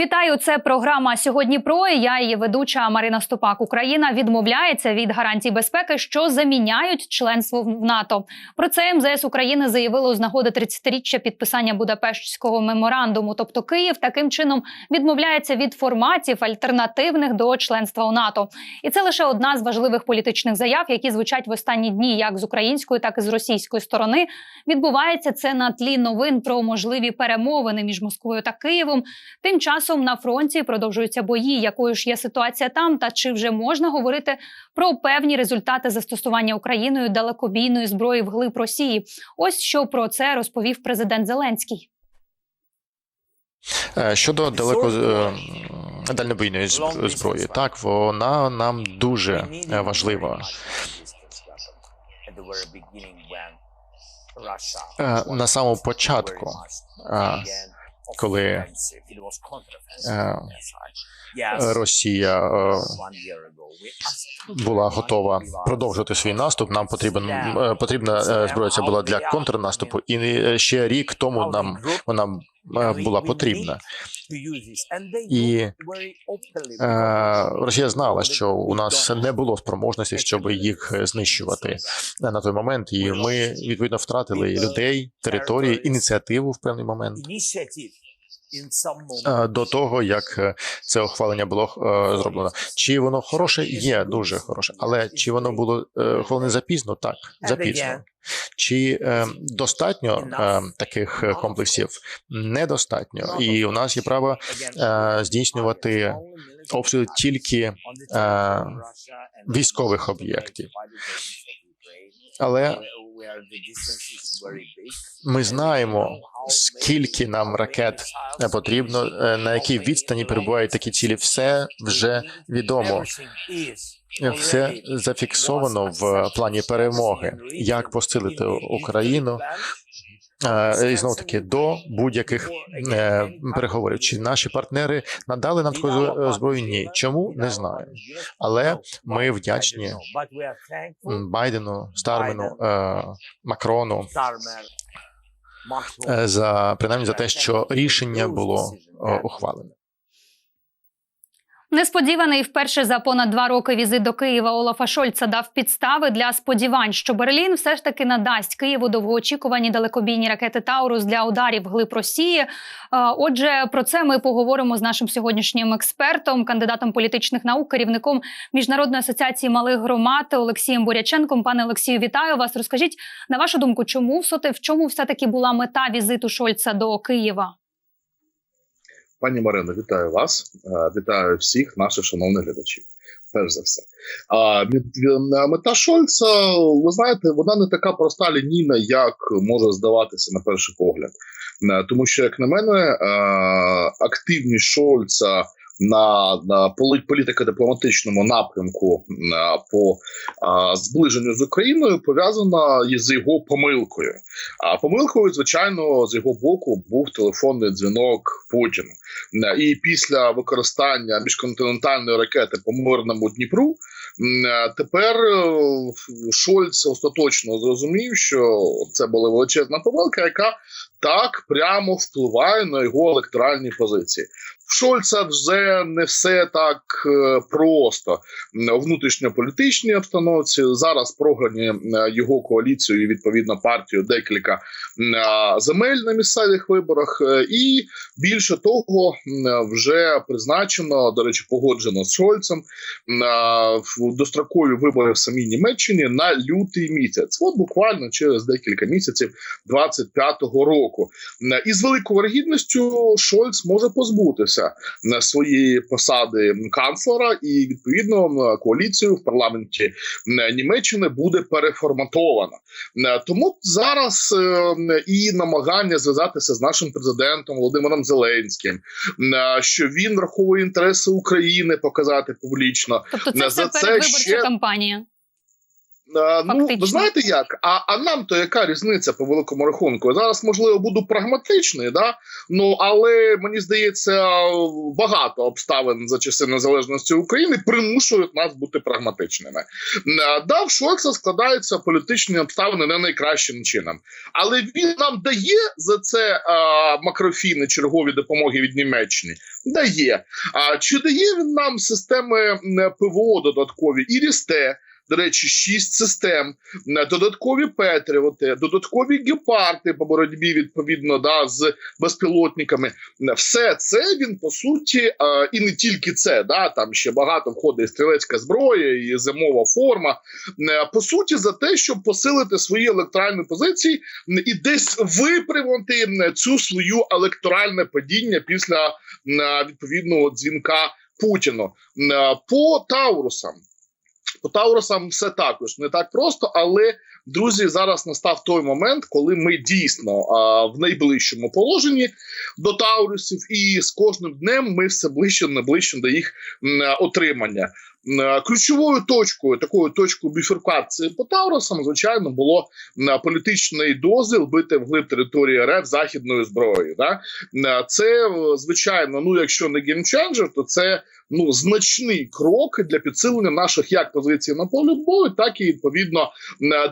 Вітаю, це програма сьогодні. Про я її ведуча Марина Ступак. Україна відмовляється від гарантій безпеки, що заміняють членство в НАТО. Про це МЗС України заявило з нагоди 30-річчя підписання Будапештського меморандуму. Тобто Київ таким чином відмовляється від форматів альтернативних до членства у НАТО. І це лише одна з важливих політичних заяв, які звучать в останні дні, як з української, так і з російської сторони. Відбувається це на тлі новин про можливі перемовини між Москвою та Києвом. Тим часом на фронті продовжуються бої. Якою ж є ситуація там, та чи вже можна говорити про певні результати застосування Україною далекобійної зброї вглиб Росії? Ось що про це розповів президент Зеленський. Е, Щодо далеко е, дальнобійної зброї, так вона нам дуже важлива. Е, На самому початку, коли е, Росія е, була готова продовжувати свій наступ. Нам потрібен е, потрібна зброя була для контрнаступу, і ще рік тому нам вона була потрібна. І Е, Росія знала, що у нас не було спроможності, щоб їх е, знищувати на той момент, і ми відповідно втратили людей, території, ініціативу в певний момент. Е, До того як е, це ухвалення було е, зроблено, чи воно хороше? Є дуже хороше, але чи воно було ухвалене запізно? Так, запізно. Чи е, достатньо е, таких комплексів? Недостатньо, і у нас є право е, здійснювати обстріли тільки е, військових об'єктів. Але ми знаємо, скільки нам ракет е, потрібно, е, на якій відстані перебувають такі цілі. Все вже відомо. Все зафіксовано в плані перемоги. Як посилити Україну? І знову таки до будь-яких е, переговорів. Чи наші партнери надали нам таку зброю? Ні. Чому не знаю. Але ми вдячні Байдену, Стармену, е, Макрону е, за принаймні за те, що рішення було ухвалене. Несподіваний вперше за понад два роки візит до Києва Олафа Шольца дав підстави для сподівань, що Берлін все ж таки надасть Києву довгоочікувані далекобійні ракети Таурус для ударів глиб Росії. Отже, про це ми поговоримо з нашим сьогоднішнім експертом, кандидатом політичних наук, керівником міжнародної асоціації малих громад Олексієм Буряченком. Пане Олексію, вітаю вас. Розкажіть на вашу думку, чому все в чому все таки була мета візиту Шольца до Києва? Пані Марино, вітаю вас. Е, Вітаю всіх наших шановних глядачів. Перш за все, а е, мета Шольца, ви знаєте, вона не така проста лінійна, як може здаватися на перший погляд. Е, Тому що, як на мене, активність Шольца на, на полі- політико-дипломатичному напрямку е, по е, зближенню з Україною пов'язана з його помилкою. А помилкою, звичайно, з його боку був телефонний дзвінок Путіна. І після використання міжконтинентальної ракети по мирному Дніпру тепер е, Шольц остаточно зрозумів, що це була величезна помилка, яка так прямо впливає на його електоральні позиції. В Шольца вже не все так е, просто у внутрішньополітичній обстановці. Зараз програні е, його коаліцію і відповідно партію декілька е, земель на місцевих виборах, і більше того, вже призначено, до речі, погоджено з Шольцем в- дострокові вибори в самій Німеччині на лютий місяць. От буквально через декілька місяців 25-го року. М, І з великою вергідністю Шольц може позбутися на своєї посади канцлера, і відповідно коаліцію в парламенті Німеччини буде переформатована. Тому зараз е, і намагання зв'язатися з нашим президентом Володимиром Зеленським, м, що він враховує інтереси України, показати публічно. Тобто, це все за це передвиборча ще- кампанія. Е, Ну, ви знаєте як? А, а нам то яка різниця по великому рахунку? Зараз, можливо, буду прагматичний, да? ну але мені здається, багато обставин за часи незалежності України примушують нас бути прагматичними. Е, Да, в Шольца складаються політичні обставини не найкращим чином, але він нам дає за це е, макрофіни чергові допомоги від Німеччини. Дає. А чи дає він нам системи ПВО додаткові і Рісте? До речі, шість систем, м, додаткові Петріоти, додаткові гепарди по боротьбі відповідно да, з безпілотниками. Все це він по суті, е, і не тільки це, да, там ще багато входить і стрілецька зброя, і зимова форма. Е, По суті, за те, щоб посилити свої електоральні позиції і десь випрямити м, цю свою електоральне падіння після відповідного дзвінка Путіну по Таурусам. По Таурусам все також не так просто, але друзі, зараз настав той момент, коли ми дійсно а, в найближчому положенні до Таурусів, і з кожним днем ми все ближче не ближче до їх м, отримання. М, Ключовою точкою, такою точкою біфуркації по Таурусам, звичайно, було м, політичний дозвіл бити вглиб території РФ західною зброєю. Да? Це, е, звичайно, ну якщо не геймченджер, то це ну значний крок для підсилення наших як позицій на полі бою, так і відповідно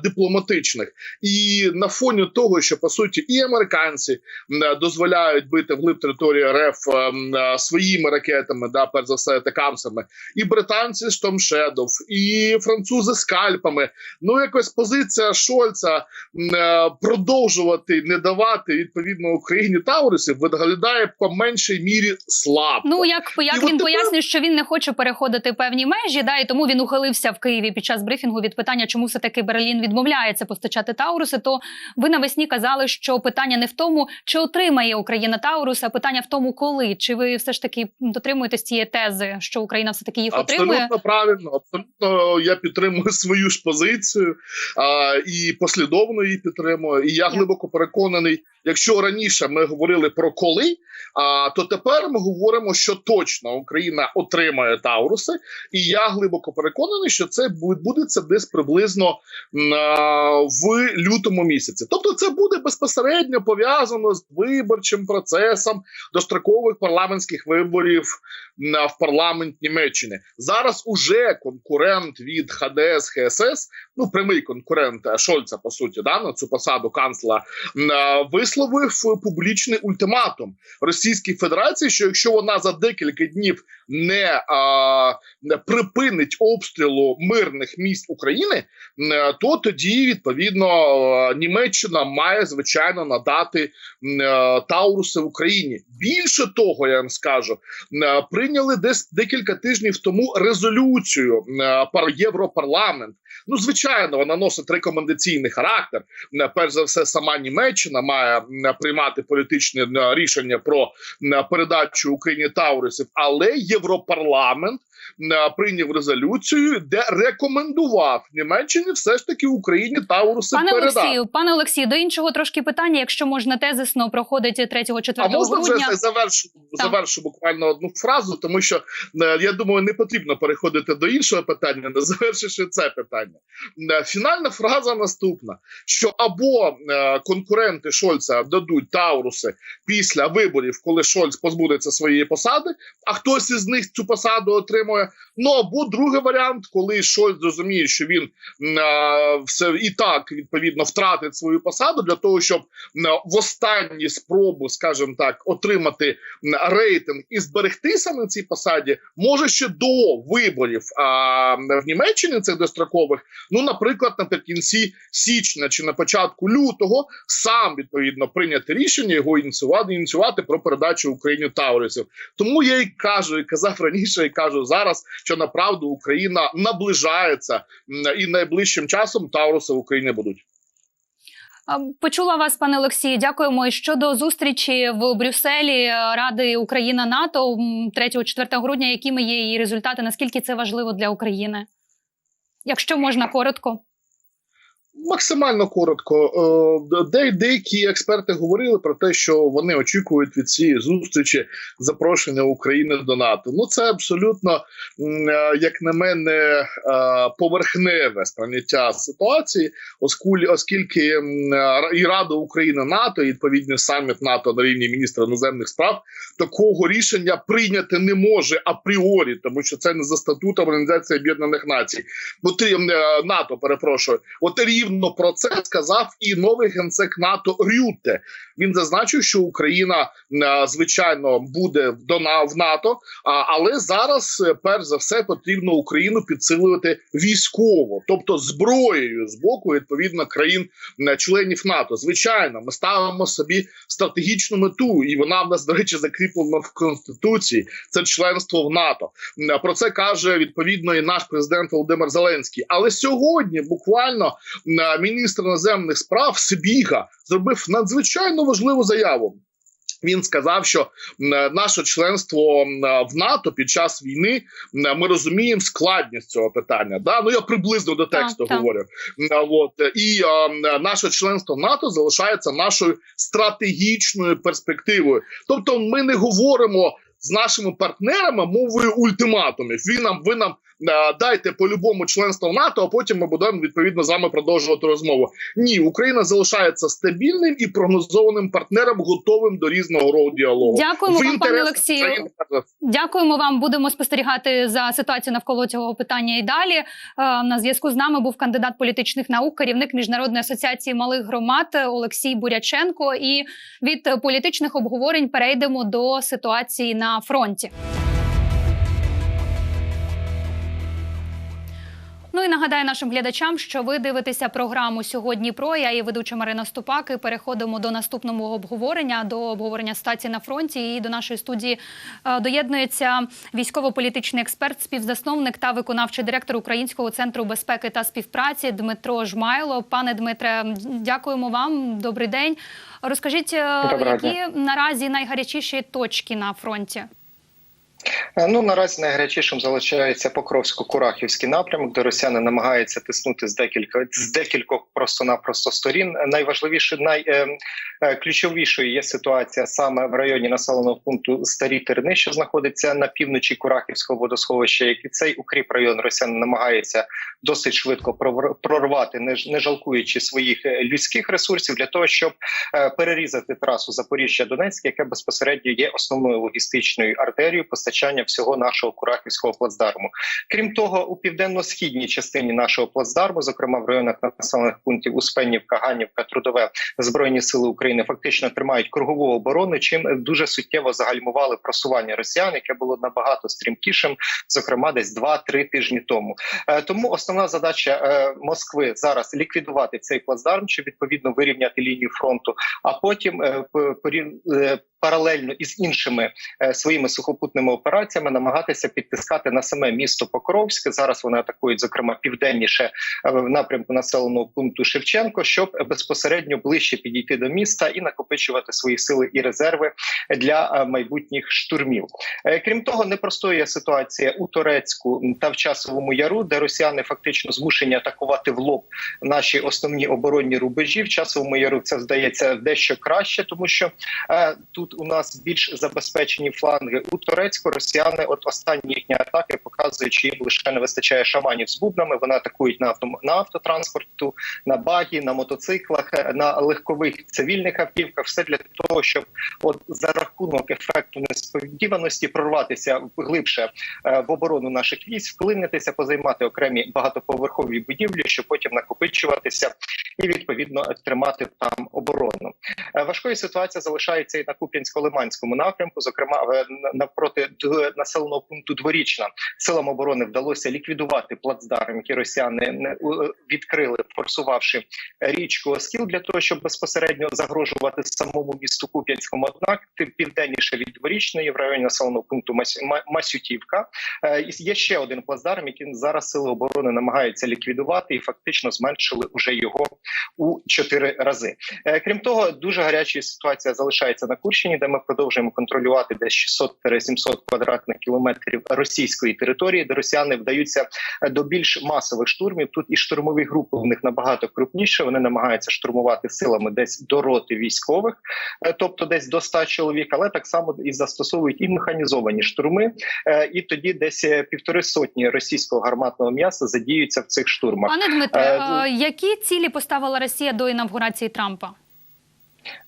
дипломатичних. І на фоні того, що по суті і американці дозволяють бити вглиб території РФ своїми ракетами, да, перш за все, атакамсами, і британці Том Шедов, і французи з кальпами. Ну, якось позиція Шольца е, продовжувати не давати відповідно Україні Таурусів виглядає по меншій мірі слабко. Ну як як І він тепер- пояснює, що він не хоче переходити певні межі, да, і тому він ухилився в Києві під час брифінгу від питання, чому все таки Берлін відмовляється постачати Тауруси. То ви навесні казали, що питання не в тому, чи отримає Україна Тауруси, а питання в тому, коли. Чи ви все ж таки дотримуєтесь цієї тези, що Україна все таки їх отримує? Абсолютно правильно, абсолютно я підтримую свою ж позицію а, і послідовно її підтримую. І я глибоко переконаний, якщо раніше ми говорили про коли, а, то тепер ми говоримо, що точно Україна отримає Тауруси, і я глибоко переконаний, що це бу- відбудеться десь приблизно а, в лютому місяці. Тобто, це буде безпосередньо пов'язано з виборчим процесом дострокових парламентських виборів в парламент Німеччини. Зараз уже конкурент від ХДС ХСС, ну прямий конкурент е, Шольца, по суті, да, на цю посаду канцла е, висловив публічний ультиматум Російській Федерації, що якщо вона за декілька днів не, а, припинить обстрілу мирних міст України, е, то тоді відповідно е, Німеччина має звичайно надати е, Тауруси в Україні. Більше того, я вам скажу, прийняли десь декілька тижнів тому резолюцію пар Європарламент. Ну, звичайно, вона носить рекомендаційний характер. Перш за все, сама Німеччина має приймати політичні е, рішення про передачу Україні Таурисів, але Європарламент е, прийняв резолюцію, де рекомендував Німеччині все ж таки Україні Тауруси Пане передати. Олексію, пане Олексію, до іншого трошки питання, якщо можна тезисно проходить 3-4 А можна грудня. вже завершу, завершу буквально одну фразу, тому що е, я думаю, не потрібно переходити до іншого питання, не завершивши це питання. Е, Фінальна фраза наступна: що або е, конкуренти Шольца дадуть Тауруси після виборів, коли Шольц позбудеться своєї посади, а хтось із них цю посаду отримує. Ну або другий варіант, коли Шольц зрозуміє, що він е, все і так відповідно втратить свою посаду для того, щоб в останні спробу, скажімо так, отримати рейтинг і зберегтися на цій посаді, може ще до виборів а, в Німеччині цих дострокових, ну, наприклад, наприкінці січня чи на початку лютого, сам відповідно прийняти рішення його ініціювати, ініціювати про передачу Україні Таурисів. Тому я і кажу, і казав раніше, і кажу зараз, що направду Україна наближається і найближчим часом Тауруси в Україні будуть. Почула вас, пане Олексію. Дякуємо. І щодо зустрічі в Брюсселі Ради Україна НАТО 3-4 грудня. Якими є її результати? Наскільки це важливо для України? Якщо можна коротко. Максимально коротко, Е, де деякі експерти говорили про те, що вони очікують від цієї зустрічі запрошення України до НАТО. Ну це абсолютно, е, як на мене, е, поверхневе сприйняття ситуації, оскіль- оскільки і Рада України НАТО, і відповідний саміт НАТО на рівні міністра іноземних справ такого рішення прийняти не може апріорі, тому що це не за статутом Організації Об'єднаних Націй. М, е, НАТО, перепрошую, от рівно про це сказав і новий генсек НАТО Рюте. Він зазначив, що Україна е, звичайно буде в НАТО, але зараз, е, перш за все, потрібно Україну підсилювати військово, тобто зброєю з боку відповідно країн е, НАТО. Звичайно, ми ставимо собі стратегічну мету, і вона в нас, до речі, закріплена в конституції. Це членство в НАТО. Про це каже відповідно і наш президент Володимир Зеленський. Але сьогодні буквально міністр іноземних справ Сибіга зробив надзвичайно важливу заяву. Він сказав, що наше членство в НАТО під час війни ми розуміємо складність цього питання. Да? Ну я приблизно до тексту так. говорю. М, От і е, наше членство в НАТО залишається нашою стратегічною перспективою. Тобто, ми не говоримо з нашими партнерами мовою ультиматумів. Ви нам ви нам дайте по-любому членство в НАТО, а потім ми будемо відповідно з вами продовжувати розмову. Ні, Україна залишається стабільним і прогнозованим партнером, готовим до різного роду діалогу. Дякуємо В вам, пане Олексію. України, Дякуємо вам. Будемо спостерігати за ситуацією навколо цього питання і далі. Е, На зв'язку з нами був кандидат політичних наук, керівник міжнародної асоціації малих громад Олексій Буряченко. І від політичних обговорень перейдемо до ситуації на фронті. І нагадаю нашим глядачам, що ви дивитеся програму сьогодні. Про я і ведуча Марина Ступак. І переходимо до наступного обговорення, до обговорення ситуації на фронті. І до нашої студії е, доєднується військово-політичний експерт, співзасновник та виконавчий директор Українського центру безпеки та співпраці Дмитро Жмайло. Пане Дмитре, дякуємо вам. Добрий день. Розкажіть, е, Доброго які дня. наразі найгарячіші точки на фронті? Е, Ну наразі найгарячішим залишається Покровсько-Курахівський напрямок, де росіяни намагаються тиснути з декілька з декількох просто-напросто сторін. Найважливіше, найключовішою є ситуація саме в районі населеного пункту Старі Терни, що знаходиться на півночі Курахівського водосховища. Як і цей укріп район росіяни намагаються досить швидко прорвати, не не жалкуючи своїх е, людських ресурсів для того, щоб е, перерізати трасу Запоріжжя-Донецьк, яка безпосередньо є основною логістичною артерією постачання всього нашого Курахівського плацдарму. Крім того, у південно-східній частині нашого плацдарму, зокрема в районах населених пунктів Успенівка, Ганівка, Трудове, збройні сили України фактично тримають кругову оборону, чим дуже суттєво загальмували просування росіян, яке було набагато стрімкішим, зокрема десь 2-3 тижні тому. Е, Тому основна задача е, Москви зараз ліквідувати цей плацдарм, чи відповідно вирівняти лінію фронту, а потім е, порів- паралельно із іншими е, своїми сухопутними операціями намагатися підтискати на саме місто Покровське. Зараз вони атакують, зокрема, південніше е, в напрямку населеного пункту Шевченко, щоб безпосередньо ближче підійти до міста і накопичувати свої сили і резерви для е, майбутніх штурмів. Крім того, непростою ситуація у Турецьку та в часовому яру, де росіяни фактично змушені атакувати в лоб наші основні оборонні рубежі. В часовому яру це здається дещо краще, тому що е, тут у нас більш забезпечені фланги у Турецьку. Росіяни, от останні їхні атаки показують, що їм лише не вистачає шаманів з бубнами. Вони атакують на авто на автотранспорту, на багі, на мотоциклах, на легкових цивільних автівках. Все для того, щоб от за рахунок ефекту несподіваності прорватися глибше е, в оборону наших військ, вклинитися, позаймати окремі багатоповерхові будівлі, щоб потім накопичуватися і відповідно тримати там оборону. Е, Важкою ситуація залишається і на Куп'янсько-Лиманському напрямку, зокрема навпроти населеного пункту Дворічна. Силам оборони вдалося ліквідувати плацдарм, який росіяни е, відкрили, форсувавши річку Оскіл для того, щоб безпосередньо загрожувати самому місту Куп'янському. Однак південніше від Дворічної, в районі населеного пункту Мас- Масютівка, е, є ще один плацдарм, який зараз сили оборони намагаються ліквідувати і фактично зменшили уже його у чотири рази. Е, Крім того, дуже гаряча ситуація залишається на Курщині, де ми продовжуємо контролювати десь 600-700 квадратних кілометрів російської території, де росіяни вдаються е, до більш масових штурмів. Тут і штурмові групи в них набагато крупніше. Вони намагаються штурмувати силами десь до роти військових, е, тобто десь до 100 чоловік, але так само і застосовують і механізовані штурми. І тоді десь півтори сотні російського гарматного м'яса задіються в цих штурмах. Пане Дмитре, е, які цілі поставила Росія до інавгурації Трампа?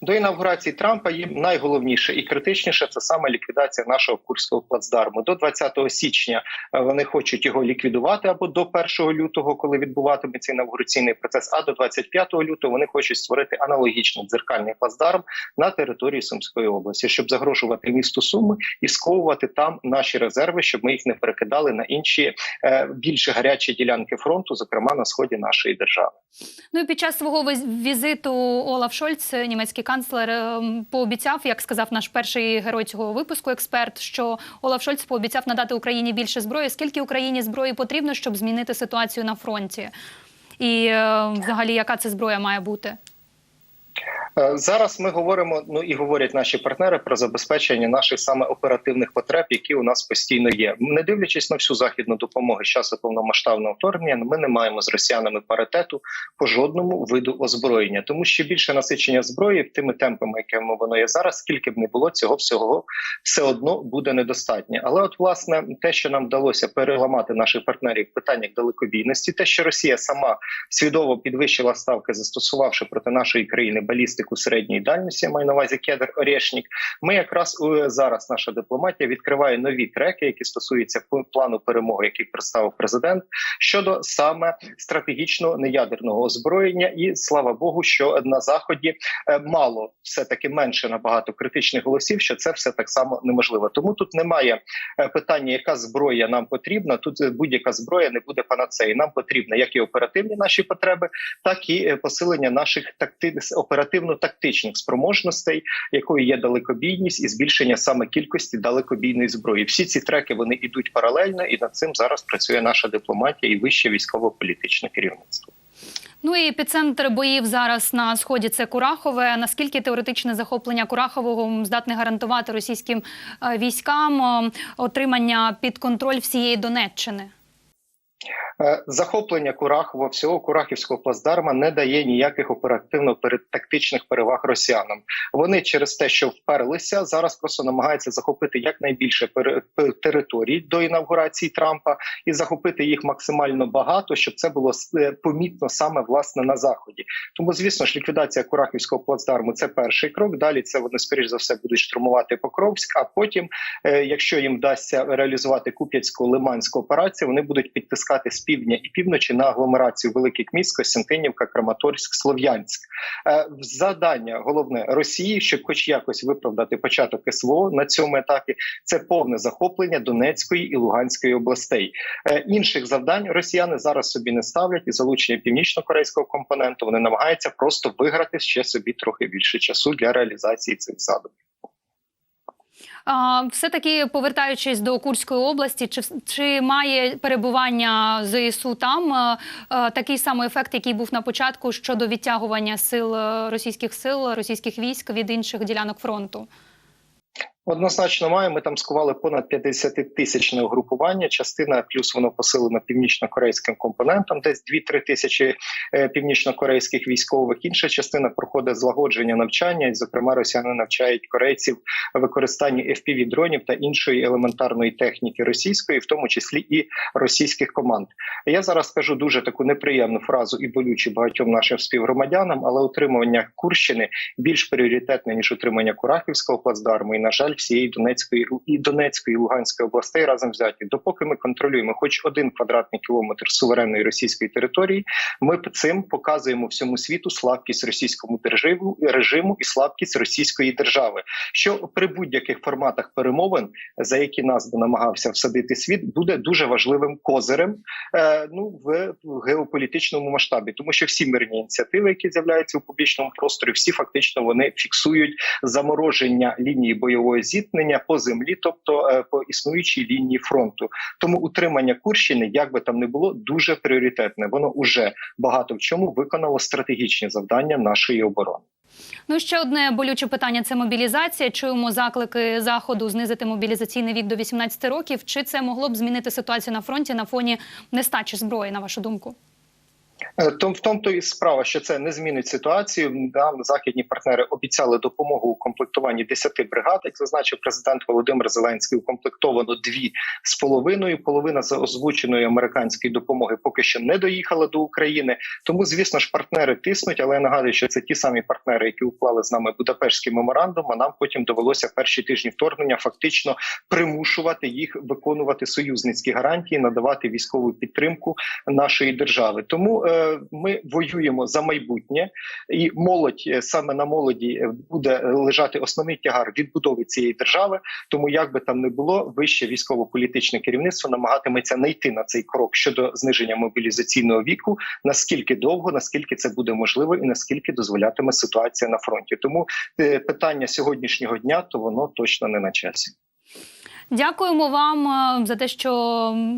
До інавгурації Трампа їм найголовніше і критичніше це саме ліквідація нашого курського плацдарму. До 20 січня е, вони хочуть його ліквідувати або до 1 лютого, коли відбуватиметься інавгураційний процес. А до 25 лютого вони хочуть створити аналогічний дзеркальний плацдарм на території Сумської області, щоб загрожувати місту Суми і сковувати там наші резерви, щоб ми їх не перекидали на інші е, більш гарячі ділянки фронту, зокрема на сході нашої держави. Ну і під час свого віз- візиту Олаф Шольц, німецький канцлер, ем, пообіцяв, як сказав наш перший герой цього випуску, експерт, що Олаф Шольц пообіцяв надати Україні більше зброї. Скільки Україні зброї потрібно, щоб змінити ситуацію на фронті? І е, взагалі, яка це зброя має бути? Е, Зараз ми говоримо, ну і говорять наші партнери про забезпечення наших саме оперативних потреб, які у нас постійно є. Не дивлячись на всю західну допомогу з часу повномасштабного вторгнення, ми не маємо з росіянами паритету по жодному виду озброєння, тому що більше насичення зброї тими темпами, якими воно є зараз, скільки б не було цього всього, все одно буде недостатньо. Але, от власне, те, що нам вдалося переламати наших партнерів в питаннях далекобійності, те, що Росія сама свідомо підвищила ставки, застосувавши проти нашої країни балістику середньої дальності, я маю на увазі кедр Орешнік. Ми якраз е, зараз наша дипломатія відкриває нові треки, які стосуються плану перемоги, який представив президент щодо саме стратегічного неядерного озброєння. І слава Богу, що на заході е, мало все таки менше набагато критичних голосів, що це все так само неможливо. Тому тут немає е, питання, яка зброя нам потрібна. Тут будь-яка зброя не буде панацеї. Нам потрібно як і оперативні наші потреби, так і посилення наших такти... оперативно-тактичних спроможностей, якою є далекобійність і збільшення саме кількості далекобійної зброї. Всі ці треки вони йдуть паралельно, і над цим зараз працює наша дипломатія і вище військово-політичне керівництво. Ну і епіцентр боїв зараз на сході це Курахове. Наскільки теоретичне захоплення Курахового здатне гарантувати російським е, військам е, отримання під контроль всієї Донеччини? Е, Захоплення Курахова, всього Курахівського плацдарма не дає ніяких оперативно-тактичних переваг росіянам. Вони через те, що вперлися, зараз просто намагаються захопити якнайбільше територій до інавгурації Трампа і захопити їх максимально багато, щоб це було е, помітно саме власне на заході. Тому, звісно ж, ліквідація Курахівського плацдарму це перший крок. Далі це вони скоріш за все будуть штурмувати Покровськ. А потім, е, якщо їм вдасться реалізувати куп'янську лиманську операцію, вони будуть підтискати з півдня і півночі на агломерацію великих міст Костянтинівка, Краматорськ, Слов'янськ. Е, Завдання головне Росії, щоб хоч якось виправдати початок СВО на цьому етапі, це повне захоплення Донецької і Луганської областей. Е, Інших завдань росіяни зараз собі не ставлять і залучення північно-корейського компоненту. Вони намагаються просто виграти ще собі трохи більше часу для реалізації цих задумів. А, Все-таки повертаючись до Курської області, чи, чи має перебування ЗСУ там е, е, такий самий ефект, який був на початку щодо відтягування сил е, російських сил, російських військ від інших ділянок фронту? Однозначно має. Ми там скували понад 50 тисячне угрупування. Частина плюс воно посилено північно-корейським компонентом, десь 2-3 тисячі е, північно-корейських військових. Інша частина проходить злагодження навчання, і зокрема росіяни навчають корейців використанню fpv дронів та іншої елементарної техніки російської, в тому числі і російських команд. Я зараз скажу дуже таку неприємну фразу і болючу багатьом нашим співгромадянам, але утримування Курщини більш пріоритетне ніж утримання Курахівського плацдарму. І на жаль, всієї Донецької і Донецької і Луганської областей разом взяті. Допоки ми контролюємо хоч один квадратний кілометр суверенної російської території, ми цим показуємо всьому світу слабкість російському державу режиму і слабкість російської держави. Що при будь-яких форматах перемовин, за які нас би намагався всадити світ, буде дуже важливим козирем е, ну в, в геополітичному масштабі, тому що всі мирні ініціативи, які з'являються у публічному просторі, всі фактично вони фіксують замороження лінії бойової зіткнення по землі, тобто е, по існуючій лінії фронту. Тому утримання Курщини, як би там не було, дуже пріоритетне. Воно уже багато в чому виконало стратегічні завдання нашої оборони. Ну ще одне болюче питання це мобілізація. Чуємо заклики заходу знизити мобілізаційний вік до 18 років. Чи це могло б змінити ситуацію на фронті на фоні нестачі зброї, на вашу думку? Е, в тому то і справа, що це не змінить ситуацію. Нам західні партнери обіцяли допомогу у комплектуванні 10 бригад. Як зазначив президент Володимир Зеленський, укомплектовано дві з половиною. Половина з озвученої американської допомоги поки що не доїхала до України. Тому, звісно ж, партнери тиснуть. Але я нагадую, що це ті самі партнери, які уклали з нами Будапештський меморандум. А нам потім довелося перші тижні вторгнення фактично примушувати їх виконувати союзницькі гарантії, надавати військову підтримку нашої держави. Тому е, ми воюємо за майбутнє, і молодь е, саме на молоді е, буде лежати основний тягар відбудови цієї держави. Тому як би там не було, вище військово-політичне керівництво намагатиметься знайти на цей крок щодо зниження мобілізаційного віку. Наскільки довго, наскільки це буде можливо, і наскільки дозволятиме ситуація на фронті. Тому е, питання сьогоднішнього дня то воно точно не на часі. Дякуємо вам е, за те, що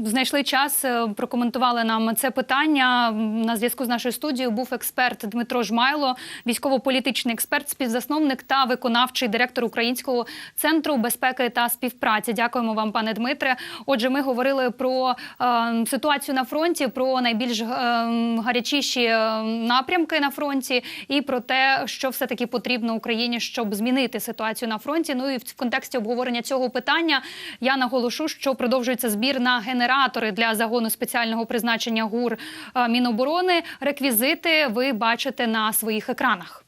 знайшли час, е, прокоментували нам це питання. На зв'язку з нашою студією був експерт Дмитро Жмайло, військово-політичний експерт, співзасновник та виконавчий директор Українського центру безпеки та співпраці. Дякуємо вам, пане Дмитре. Отже, ми говорили про е, ситуацію на фронті, про найбільш е, гарячіші е, напрямки на фронті і про те, що все таки потрібно Україні, щоб змінити ситуацію на фронті. Ну і в контексті обговорення цього питання. Я наголошу, що продовжується збір на генератори для загону спеціального призначення ГУР е, Міноборони. Реквізити ви бачите на своїх екранах.